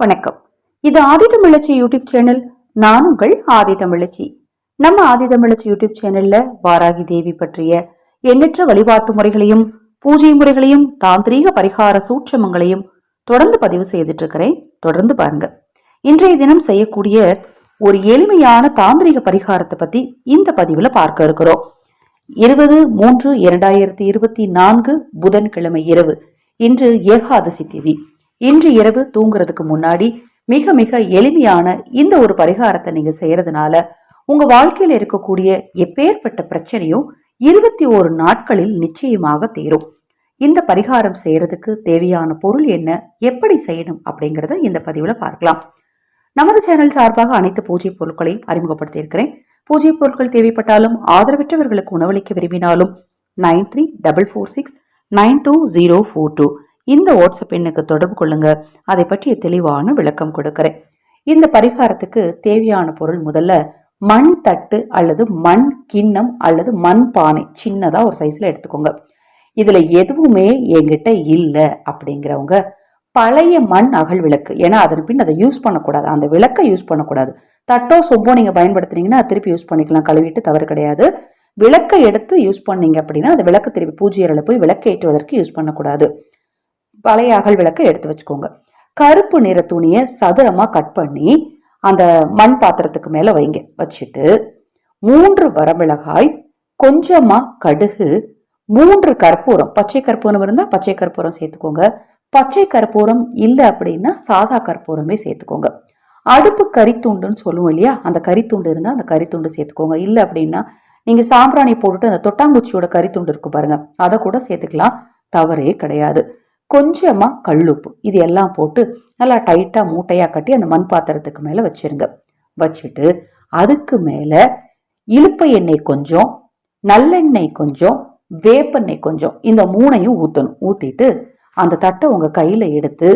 வணக்கம். இது ஆதி தமிழச்சி YouTube channel. நான் உங்கள் ஆதி தமிழச்சி. நம்ம ஆதி தமிழச்சி யூடியூப் சேனல்ல வாராகி தேவி பற்றிய எண்ணற்ற வழிபாட்டு முறைகளையும் பூஜை முறைகளையும் தாந்திரீக பரிகார சூட்சமங்களையும் தொடர்ந்து பதிவு செய்துட்டு இருக்கிறேன் தொடர்ந்து பாருங்க. இன்றைய தினம் செய்யக்கூடிய ஒரு எளிமையான தாந்திரிக பரிகாரத்தை பத்தி இந்த பதிவுல பார்க்க இருக்கிறோம். இருபது மூன்று இரண்டாயிரத்தி இருபத்தி நான்கு புதன்கிழமை இரவு இன்று ஏகாதசி திதி. இன்று இரவு தூங்குறதுக்கு முன்னாடி மிக மிக எளிமையான இந்த ஒரு பரிகாரத்தை நீங்க செய்யறதுனால உங்க வாழ்க்கையில இருக்கக்கூடிய எப்பேற்பட்ட பிரச்சனையும் இருபத்தி ஓரு நாட்களில் நிச்சயமாக தீரும். இந்த பரிகாரம் செய்யறதுக்கு தேவையான பொருள் என்ன எப்படி செய்யணும் அப்படிங்கறத இந்த பதிவுல பார்க்கலாம். நமது சேனல் சார்பாக அனைத்து பூஜை பொருட்களையும் அறிமுகப்படுத்தியிருக்கிறேன். பூஜை பொருட்கள் தேவைப்பட்டாலும் ஆதரவற்றவர்களுக்கு உணவளிக்க விரும்பினாலும் nine three double four six nine two zero four two இந்த வாட்ஸ்அப் எண்ணுக்கு தொடர்பு கொள்ளுங்க. அதை பற்றிய தெளிவான விளக்கம் கொடுக்கிறேன். இந்த பரிகாரத்துக்கு தேவையான பொருள் முதல்ல மண் தட்டு அல்லது மண் கிண்ணம் அல்லது மண் பானை சின்னதா ஒரு சைஸ்ல எடுத்துக்கோங்க. இதுல எதுவுமே என்கிட்ட இல்லை அப்படிங்கிறவங்க பழைய மண் அகல் விளக்கு ஏன்னா அதன் பின் அதை யூஸ் பண்ணக்கூடாது. அந்த விளக்கை யூஸ் பண்ணக்கூடாது. தட்டோ சொப்போ நீங்க பயன்படுத்துனீங்கன்னா திருப்பி யூஸ் பண்ணிக்கலாம். கழுவிட்டு தவறு கிடையாது. விளக்கை எடுத்து யூஸ் பண்ணீங்க அப்படின்னா அந்த விளக்கு திருப்பி பூஜை அறையில போய் விளக்கு ஏற்றுவதற்கு யூஸ் பண்ணக்கூடாது. பழைய அகல் விளக்க எடுத்து வச்சுக்கோங்க. கருப்பு நிற துணியை சதுரமாக கட் பண்ணி அந்த மண் பாத்திரத்துக்கு மேலே வைங்க. வச்சுட்டு மூன்று வரமிளகாய் கொஞ்சமாக கடுகு மூன்று கற்பூரம் பச்சை கற்பூரம் இருந்தால் பச்சை கற்பூரம் சேர்த்துக்கோங்க. பச்சை கற்பூரம் இல்லை அப்படின்னா சாதா கற்பூரமே சேர்த்துக்கோங்க. அடுப்பு கறித்துண்டுன்னு சொல்லுவோம் இல்லையா? அந்த கறித்துண்டு இருந்தால் அந்த கறித்துண்டு சேர்த்துக்கோங்க. இல்லை அப்படின்னா நீங்கள் சாம்பிராணி போட்டுட்டு அந்த தொட்டாங்குச்சியோட கறித்துண்டு இருக்கும் பாருங்க அதை கூட சேர்த்துக்கலாம். தவறே கிடையாது. கொஞ்சமாக கல்லுப்பு. இது எல்லாம் போட்டு நல்லா டைட்டாக மூட்டையாக கட்டி அந்த மண் பாத்திரத்துக்கு மேலே வச்சிருங்க. வச்சுட்டு அதுக்கு மேலே இழுப்பை எண்ணெய் கொஞ்சம் நல்லெண்ணெய் கொஞ்சம் வேப்பெண்ணெய் கொஞ்சம் இந்த மூணையும் ஊற்றணும் ஊற்றிட்டு அந்த தட்டை உங்கள் கையில் எடுத்து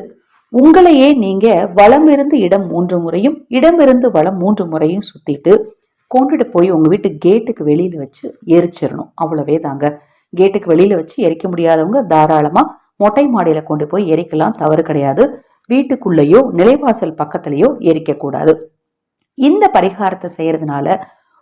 உங்களையே நீங்கள் வளமிருந்து இடம் மூன்று முறையும் இடமிருந்து வளம் மூன்று முறையும் சுற்றிட்டு கொண்டுட்டு போய் உங்கள் வீட்டு கேட்டுக்கு வெளியில் வச்சு எரிச்சிடணும் அவ்வளவே தாங்க. கேட்டுக்கு வெளியில் வச்சு எரிக்க முடியாதவங்க தாராளமாக மொட்டை மாடியில் கொண்டு போய் எரிக்கலாம் தவறு கிடையாது. வீட்டுக்குள்ளேயோ நிலைவாசல் பக்கத்திலேயோ எரிக்கக்கூடாது இந்த பரிகாரத்தை செய்யறதுனால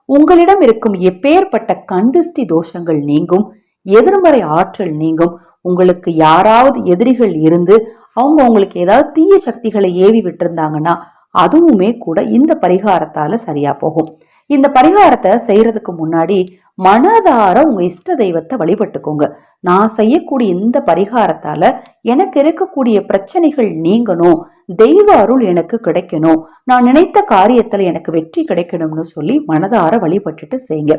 உங்களிடம் இருக்கும் எப்பேற்பட்ட கண்டிஷ்டி தோஷங்கள் நீங்கும் எதிர்மறை ஆற்றல் நீங்கும் உங்களுக்கு யாராவது எதிரிகள் இருந்து அவங்க உங்களுக்கு ஏதாவது தீய சக்திகளை ஏவி விட்டிருந்தாங்கன்னா அதுவுமே கூட இந்த பரிகாரத்தால சரியா போகும். இந்த பரிகாரத்தை செய்யறதுக்கு முன்னாடி மனதார உங்க இஷ்ட தெய்வத்தை வழிபட்டுக்கோங்க. நான் செய்யக்கூடிய இந்த பரிகாரத்தால எனக்கு இருக்கக்கூடிய பிரச்சனைகள் நீங்கணும். தெய்வ அருள் எனக்கு கிடைக்கணும். நான் நினைத்த காரியத்துல எனக்கு வெற்றி கிடைக்கணும்னு சொல்லி மனதார வழிபட்டுட்டு செய்யுங்க.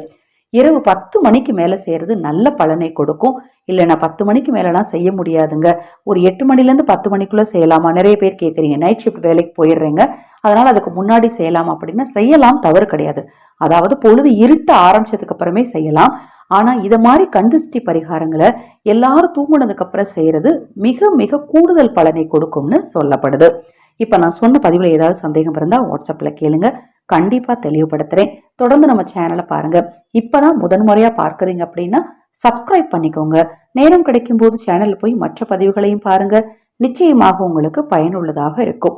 இரவு பத்து மணிக்கு மேலே செய்கிறது நல்ல பலனை கொடுக்கும். இல்லை நான் பத்து மணிக்கு மேலெலாம் செய்ய முடியாதுங்க. ஒரு எட்டு மணிலேருந்து பத்து மணிக்குள்ளே செய்யலாமா? நிறைய பேர் கேட்குறீங்க நைட் ஷிஃப்ட் வேலைக்கு போயிடுறேங்க. அதனால் அதுக்கு முன்னாடி செய்யலாம் அப்படின்னா செய்யலாம் தவறு கிடையாது. அதாவது பொழுது இருட்ட ஆரம்பிச்சதுக்கு அப்புறமே செய்யலாம். ஆனால் இதை மாதிரி கண்திஷ்டி பரிகாரங்களை எல்லாரும் தூங்குனதுக்கு அப்புறம் செய்கிறது மிக மிக கூடுதல் பலனை கொடுக்கும்னு சொல்லப்படுது. இப்போ நான் சொன்ன பதிவில் ஏதாவது சந்தேகம் இருந்தால் வாட்ஸ்அப்பில் கேளுங்க. கண்டிப்பாக தெளிவுபடுத்துகிறேன் தொடர்ந்து நம்ம சேனலை பாருங்கள் இப்போ தான் முதன்முறையாக பார்க்குறீங்க அப்படின்னா சப்ஸ்கிரைப் பண்ணிக்கோங்க. நேரம் கிடைக்கும் போது சேனலில் போய் மற்ற பதிவுகளையும் பாருங்கள் நிச்சயமாக உங்களுக்கு பயனுள்ளதாக இருக்கும்.